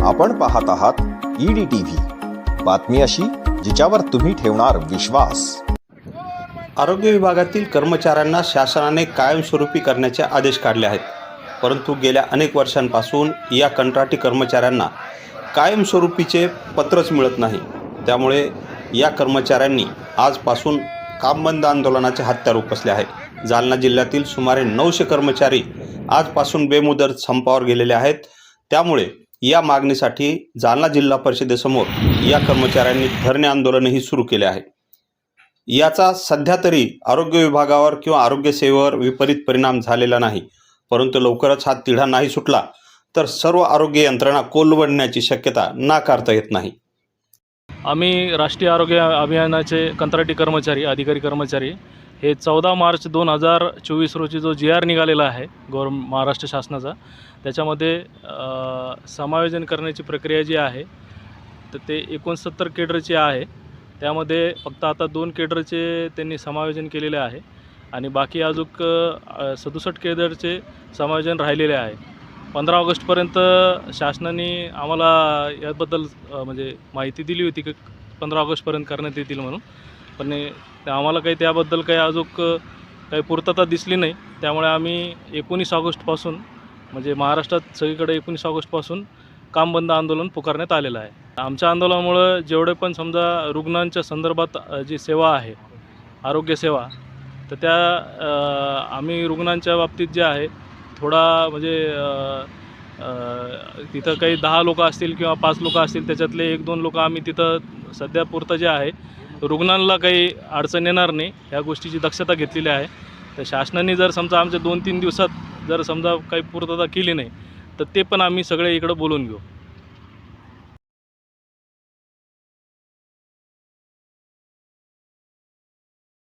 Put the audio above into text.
आपण पाहत आहात ईडी टीव्ही बातमी अशी जिच्यावर तुम्ही ठेवणार विश्वास. आरोग्य विभागातील कर्मचाऱ्यांना शासनाने कायमस्वरूपी करण्याचे आदेश काढले आहेत. परंतु गेल्या अनेक वर्षांपासून या कंत्राटी कर्मचाऱ्यांना कायमस्वरूपीचे पत्रच मिळत नाही. त्यामुळे या कर्मचाऱ्यांनी आजपासून कामबंद आंदोलनाचे हत्यार उपसले आहे जालना जिल्ह्यातील सुमारे नऊशे कर्मचारी आजपासून बेमुदत संपावर गेलेले आहेत. त्यामुळे या मागणीसाठी जालना जिल्हा परिषदेसमोर या कर्मचाऱ्यांनी धरणे आंदोलनही सुरू केले आहे. याचा सध्या तरी आरोग्य विभागावर किंवा आरोग्य सेवेवर विपरीत परिणाम झालेला नाही परंतु लवकरच हा तिढा नाही सुटला तर सर्व आरोग्य यंत्रणा कोलवडण्याची शक्यता नाकारता येत नाही. आम्ही राष्ट्रीय आरोग्य अभियानाचे कंत्राटी कर्मचारी अधिकारी कर्मचारी. हे चौदा मार्च दोन हजार चोवीस रोजी जो जी आर निघालेला आहे गौर महाराष्ट्र शासनाचा त्याच्यामध्ये समायोजन करण्याची प्रक्रिया जी आहे तर ते एकोणसत्तर केडरची आहे. त्यामध्ये फक्त आता दोन केडरचे त्यांनी समायोजन केलेले आहे आणि बाकी अजूक सदुसष्ट केडरचे समायोजन राहिलेले आहे. पंधरा ऑगस्टपर्यंत शासनाने आम्हाला याबद्दल म्हणजे माहिती दिली होती की पंधरा ऑगस्टपर्यंत करण्यात येतील म्हणून. पण आम्हाला काही त्याबद्दल काही अजून काही पूर्तता दिसली नाही. त्यामुळे आम्ही एकोणीस ऑगस्टपासून म्हणजे महाराष्ट्रात सगळीकडे एकोणीस ऑगस्टपासून काम बंद आंदोलन पुकारण्यात आलेलं आहे. आमच्या आंदोलनामुळं जेवढे पण समजा रुग्णांच्या संदर्भात जी सेवा आहे आरोग्यसेवा तर त्या आम्ही रुग्णांच्या बाबतीत जे आहे थोडा म्हणजे तिथं काही दहा लोकं असतील किंवा पाच लोकं असतील त्याच्यातले एक दोन लोकं आम्ही तिथं सध्या पुरतं जे आहे रुग्णांना काही अडचण येणार नाही ह्या गोष्टीची दक्षता घेतलेली आहे. तर शासनाने जर समजा आमच्या दोन तीन दिवसात जर समजा काही पूर्तता केली नाही तर ते पण आम्ही सगळे इकडं बोलून घेऊ.